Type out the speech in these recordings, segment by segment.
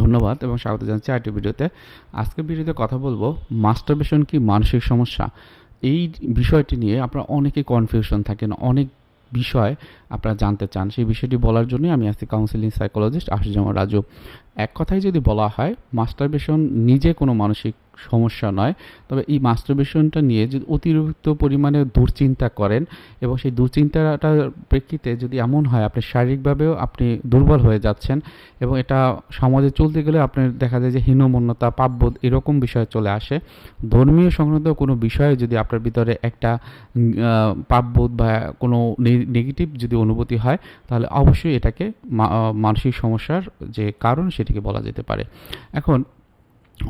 ধন্যবাদ এবং স্বাগত জানাচ্ছি আরেকটি ভিডিওতে। আজকের ভিডিওতে কথা বলব মাস্টারবেশন কি মানসিক সমস্যা? এই বিষয়টি নিয়ে আপনারা অনেকে কনফিউশন থাকেন, অনেক বিষয় আপনারা জানতে চান। সেই বিষয়টি বলার জন্যই আমি আজকে কাউন্সিলিং সাইকোলজিস্ট আশুজামা রাজু। এক কথায় যদি বলা হয় মাস্টারবেশন নিজে কোনো মানসিক সমস্যা নয়। তবে এই মাস্টারবেশনটা নিয়ে যদি অতিরিক্ত পরিমাণে দুশ্চিন্তা করেন এবং সেই দুশ্চিন্তাটার প্রেক্ষিতে যদি এমন হয়, আপনি শারীরিকভাবেও আপনি দুর্বল হয়ে যাচ্ছেন এবং এটা সমাজে চলতে গেলে আপনার দেখা যায় যে হীনমন্যতা, পাপবোধ এরকম বিষয় চলে আসে। ধর্মীয় সংক্রান্ত কোনো বিষয়ে যদি আপনার ভিতরে একটা পাপবোধ বা কোনো নেগেটিভ যদি অনুভূতি হয়, তাহলে অবশ্যই এটাকে মানসিক সমস্যার যে কারণ সেটিকে বলা যেতে পারে। এখন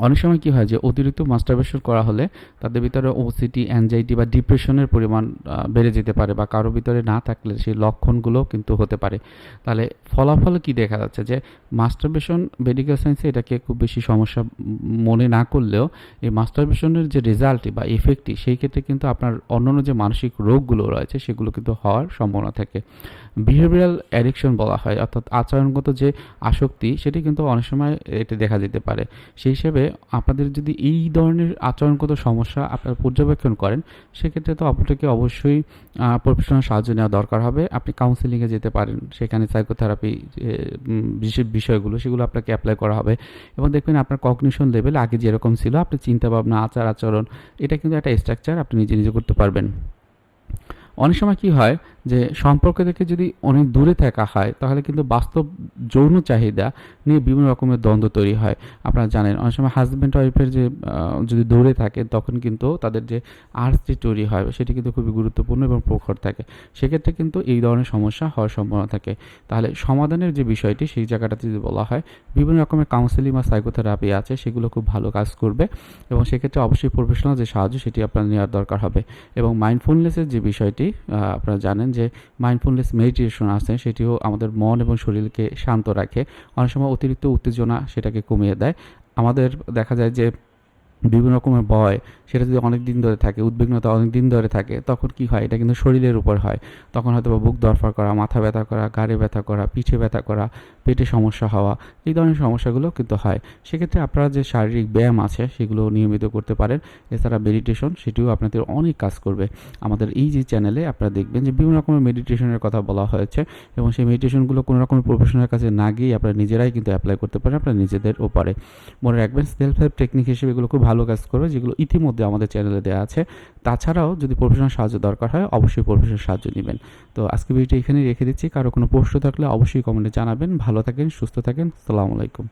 অনেক সময় কী হয় যে অতিরিক্ত মাস্টারবেশন করা হলে তাদের ভিতরে ওসিটি অ্যাংজাইটি বা ডিপ্রেশনের পরিমাণ বেড়ে যেতে পারে বা কারও ভিতরে না থাকলে সেই লক্ষণগুলো কিন্তু হতে পারে। তাহলে ফলাফল কি দেখা যাচ্ছে যে মাস্টারবেশন মেডিকেল সায়েন্সে এটাকে খুব বেশি সমস্যা মনে না করলেও এই মাস্টারবেশনের যে রেজাল্টটি বা এফেক্টটি সেই ক্ষেত্রে কিন্তু আপনার অন্যান্য যে মানসিক রোগগুলো রয়েছে সেগুলো কিন্তু হওয়ার সম্ভাবনা থাকে। বিহেভিয়ারাল অ্যাডিকশন বলা হয়, অর্থাৎ আচরণগত যে আসক্তি সেটি কিন্তু অনেক সময় এটি দেখা যেতে পারে। সেই হিসেবে আপনাদের যদি এই ধরনের আচরণগত সমস্যা আপনারা পর্যবেক্ষণ করেন, সেক্ষেত্রে তো আপনাকে অবশ্যই প্রফেশনাল সাহায্য নেওয়া দরকার হবে। আপনি কাউন্সিলিংয়ে যেতে পারেন, সেখানে সাইকোথেরাপি বিষয়গুলো, সেগুলো আপনাকে অ্যাপ্লাই করা হবে। এবং দেখবেন আপনার কগনিশন লেভেল আগে যেরকম ছিল, আপনি চিন্তাভাবনা আচার আচরণ এটা কিন্তু একটা স্ট্রাকচার আপনি নিজে নিজে করতে পারবেন। অনেক সময় কি হয় যে সম্পর্ক থেকে যদি অনেক দূরে থাকা হয়, তাহলে কিন্তু বাস্তব যৌন চাহিদা নিয়ে বিভিন্ন রকমের দ্বন্দ্ব তৈরি হয়। আপনারা জানেন, অনেক সময় হাজব্যান্ড ওয়াইফের যে যদি দূরে থাকে, তখন কিন্তু তাদের যে আর্থটি তৈরি হয়, সেটি কিন্তু খুবই গুরুত্বপূর্ণ এবং প্রখর থাকে। সেক্ষেত্রে কিন্তু এই ধরনের সমস্যা হওয়ার সম্ভাবনা থাকে। তাহলে সমাধানের যে বিষয়টি, সেই জায়গাটাতে যদি বলা হয়, বিভিন্ন রকমের কাউন্সেলিং বা সাইকোথেরাপি আছে, সেগুলো খুব ভালো কাজ করবে এবং সেক্ষেত্রে অবশ্যই প্রফেশনাল যে সাহায্য, সেটি আপনার নেওয়ার দরকার হবে। এবং মাইন্ডফুলনেসের যে বিষয়টি আপনারা জানেন যে মাইন্ডফুলনেস মেডিটেশন আছে, সেটিও আমাদের মন এবং শরীরকে শান্ত রাখে। অনেক সময় অতিরিক্ত উত্তেজনা সেটাকে কমিয়ে দেয়। আমাদের দেখা যায় যে বিভিন্ন রকমের ভয়, সেটা যদি অনেক দিন ধরে থাকে, উদ্বিগ্নতা অনেক দিন ধরে থাকে, তখন কি হয়? এটা কিন্তু শরীরের উপর হয়। তখন হয়তো বুক দরফার করা, মাথা ব্যথা করা গাড়ে ব্যথা করা, পিঠে ব্যথা করা, পেটে সমস্যা হওয়া, এই ধরনের সমস্যাগুলো কিন্তু হয়। সেক্ষেত্রে আপনারা যে শারীরিক ব্যায়াম আছে, সেগুলো নিয়মিত করতে পারেন। এছাড়া মেডিটেশন সেটিও আপনাদের অনেক কাজ করবে। আমাদের এই যে চ্যানেলে আপনারা দেখবেন যে বিভিন্ন রকমের মেডিটেশনের কথা বলা হয়েছে এবং সেই মেডিটেশনগুলো কোনো রকমের প্রফেশনের কাছে না গিয়ে আপনারা নিজেরাই কিন্তু অ্যাপ্লাই করতে পারেন, আপনারা নিজেদের ওপারে। মনে রাখবেন সেলফ হেল্প টেকনিক হিসেবে এগুলো খুব ভালো কাজ করবে, যেগুলো ইতিমধ্যে আমাদের চ্যানেলে দেওয়া আছে। তাছাড়াও যদি প্রফেশনাল সাহায্য দরকার হয়, অবশ্যই প্রফেশনাল সাহায্য নেবেন। তো আজকে ভিডিওটি এখানে রেখে দিচ্ছি। কারও কোনো প্রশ্ন থাকলে অবশ্যই কমেন্টে জানাবেন। ভালো থাকেন, সুস্থ থাকেন। সালামু আলাইকুম।